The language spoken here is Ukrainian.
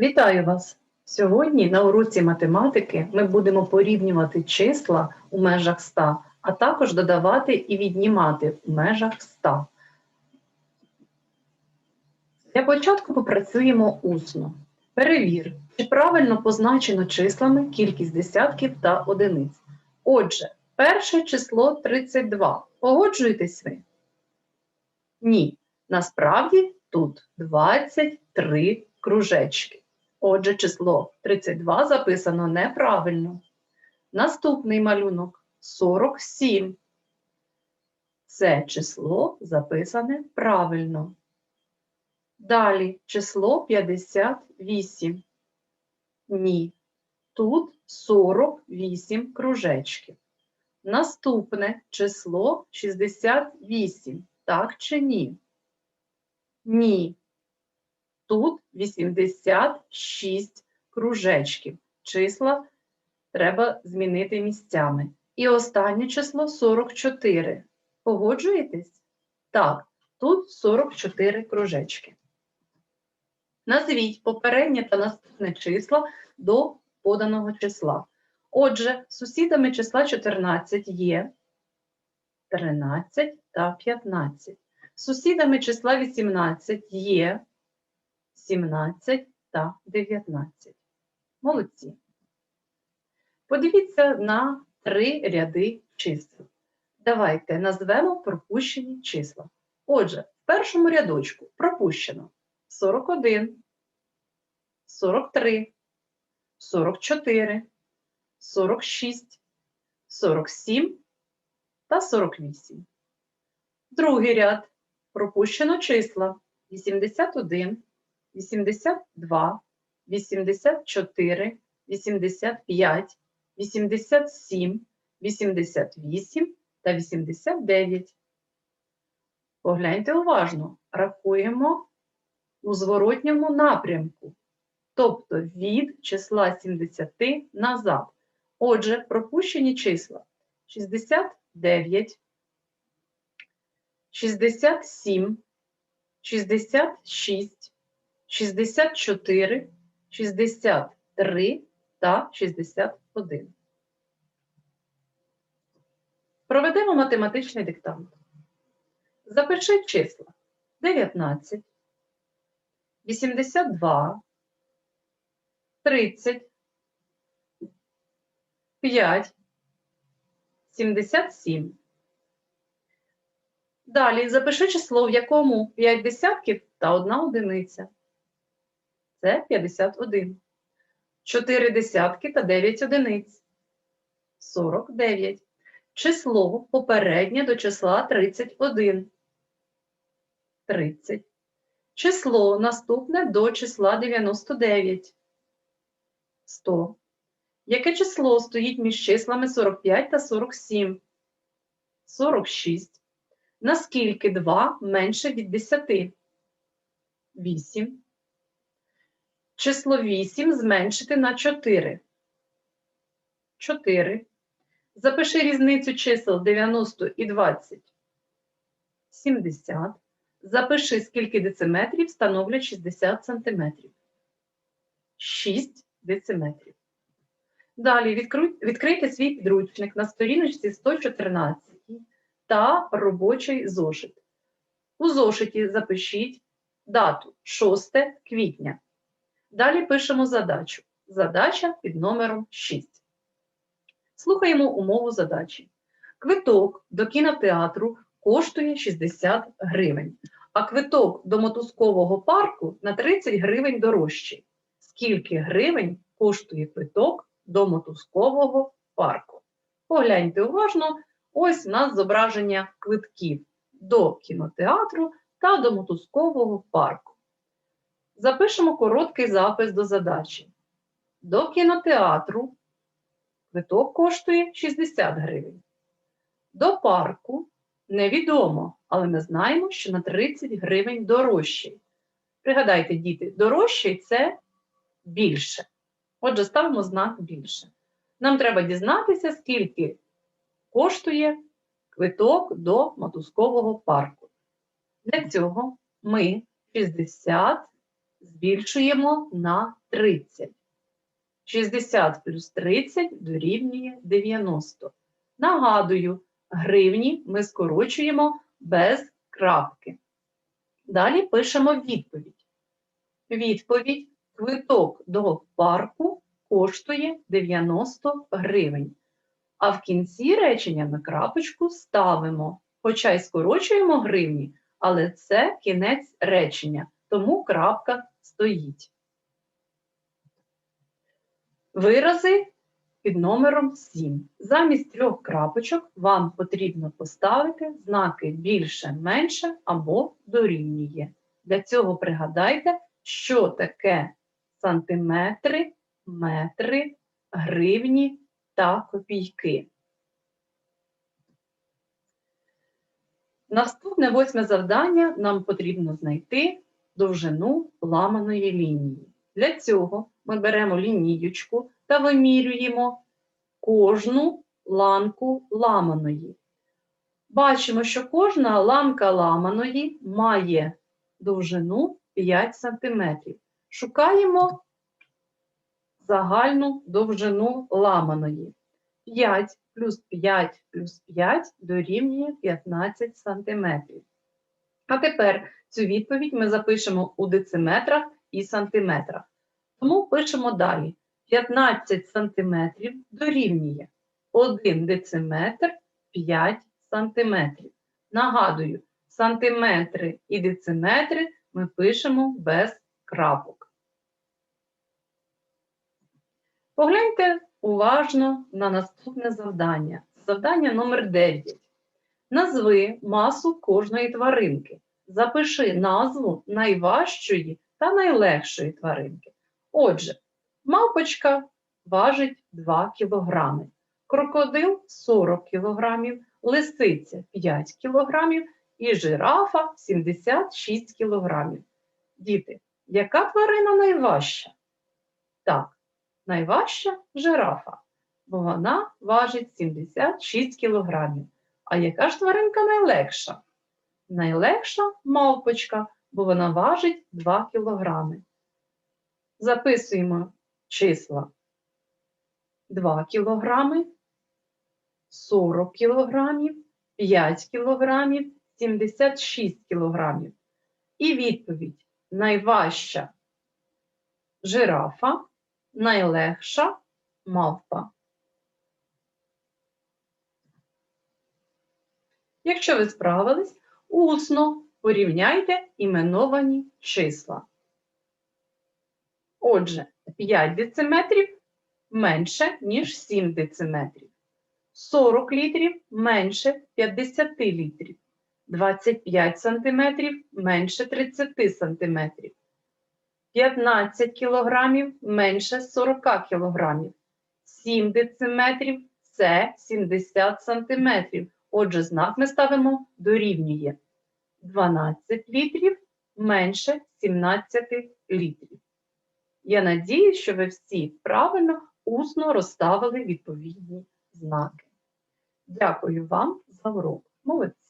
Вітаю вас! Сьогодні на уроці математики ми будемо порівнювати числа у межах 100, а також додавати і віднімати в межах 100. Для початку попрацюємо усно. Перевір, чи правильно позначено числами кількість десятків та одиниць. Отже, перше число 32. Погоджуєтесь ви? Ні. Насправді тут 23 кружечки. Отже, число 32 записано неправильно. Наступний малюнок 47. Це число записане правильно. Далі число 58. Ні. Тут 48 кружечків. Наступне число 68. Так чи ні? Ні. Тут 86 кружечків. Числа треба змінити місцями. І останнє число 44. Погоджуєтесь? Так, тут 44 кружечки. Назвіть попереднє та наступне числа до поданого числа. Отже, сусідами числа 14 є 13 та 15. Сусідами числа 18 є 17 та 19. Молодці. Подивіться на три ряди чисел. Давайте назвемо пропущені числа. Отже, в першому рядочку пропущено 41, 43, 44, 46, 47 та 48. Другий ряд пропущено числа 81, 82, 84, 85, 87, 88 та 89. Погляньте уважно, рахуємо у зворотньому напрямку, тобто від числа 70 назад. Отже, пропущені числа 69, 67, 66, 64, 63 та 61. Проведемо математичний диктант. Запиши числа 19, 82, 30, 5, 77. Далі запиши число, в якому 5 десятків та 1 одиниця. Це 51. 4 десятки та 9 одиниць. 49. Число попереднє до числа 31. 30. Число наступне до числа 99. 100. Яке число стоїть між числами 45 та 47? 46. Наскільки 2 менше від 10? 8. Число 8 зменшити на 4. 4. Запиши різницю чисел 90 і 20. 70. Запиши, скільки дециметрів становлять 60 сантиметрів. 6 дециметрів. Далі відкрий- відкрийте свій підручник на сторіночці 114 та робочий зошит. У зошиті запишіть дату 6 квітня. Далі пишемо задачу. Задача під номером 6. Слухаємо умову задачі. Квиток до кінотеатру коштує 60 гривень, а квиток до мотузкового парку на 30 гривень дорожчий. Скільки гривень коштує квиток до мотузкового парку? Погляньте уважно, ось у нас зображення квитків до кінотеатру та до мотузкового парку. Запишемо короткий запис до задачі. До кінотеатру квиток коштує 60 гривень. До парку невідомо, але ми знаємо, що на 30 гривень дорожчий. Пригадайте, діти, дорожчий це більше. Отже, ставимо знак більше. Нам треба дізнатися, скільки коштує квиток до мотузкового парку. Для цього ми 60 збільшуємо на 30. 60 плюс 30 дорівнює 90. Нагадую, гривні ми скорочуємо без крапки. Далі пишемо відповідь. Відповідь квиток до парку коштує 90 гривень. А в кінці речення ми крапочку ставимо, хоча й скорочуємо гривні, але це кінець речення, тому крапка стоїть. Вирази під номером 7. Замість трьох крапочок вам потрібно поставити знаки більше, менше або дорівнює. Для цього пригадайте, що таке сантиметри, метри, гривні та копійки. Наступне восьме завдання нам потрібно знайти довжину ламаної лінії. Для цього ми беремо лінієчку та вимірюємо кожну ланку ламаної. Бачимо, що кожна ламка ламаної має довжину 5 см. Шукаємо загальну довжину ламаної. 5 плюс 5 плюс 5 дорівнює 15 см. А тепер цю відповідь ми запишемо у дециметрах і сантиметрах. Тому пишемо далі. 15 см дорівнює 1 дециметр 5 см. Нагадую, сантиметри і дециметри ми пишемо без крапок. Погляньте уважно на наступне завдання. Завдання номер 9. Назви масу кожної тваринки. Запиши назву найважчої та найлегшої тваринки. Отже, мавпочка важить 2 кг, крокодил 40 кг, лисиця 5 кг і жирафа 76 кг. Діти, яка тварина найважча? Так, найважча жирафа, бо вона важить 76 кг. А яка ж тваринка найлегша? Найлегша мавпочка, бо вона важить 2 кг. Записуємо числа 2 кг, 40 кг, 5 кг, 76 кг. І відповідь найважча жирафа, найлегша мавпа. Якщо ви справились, усно порівняйте іменовані числа. Отже, 5 дециметрів менше, ніж 7 дециметрів. 40 літрів менше 50 літрів. 25 сантиметрів менше 30 сантиметрів. 15 кілограмів менше 40 кілограмів. 7 дециметрів – це 70 сантиметрів. Отже, знак ми ставимо дорівнює. 12 літрів менше 17 літрів. Я надію, що ви всі правильно усно розставили відповідні знаки. Дякую вам за урок. Молодці!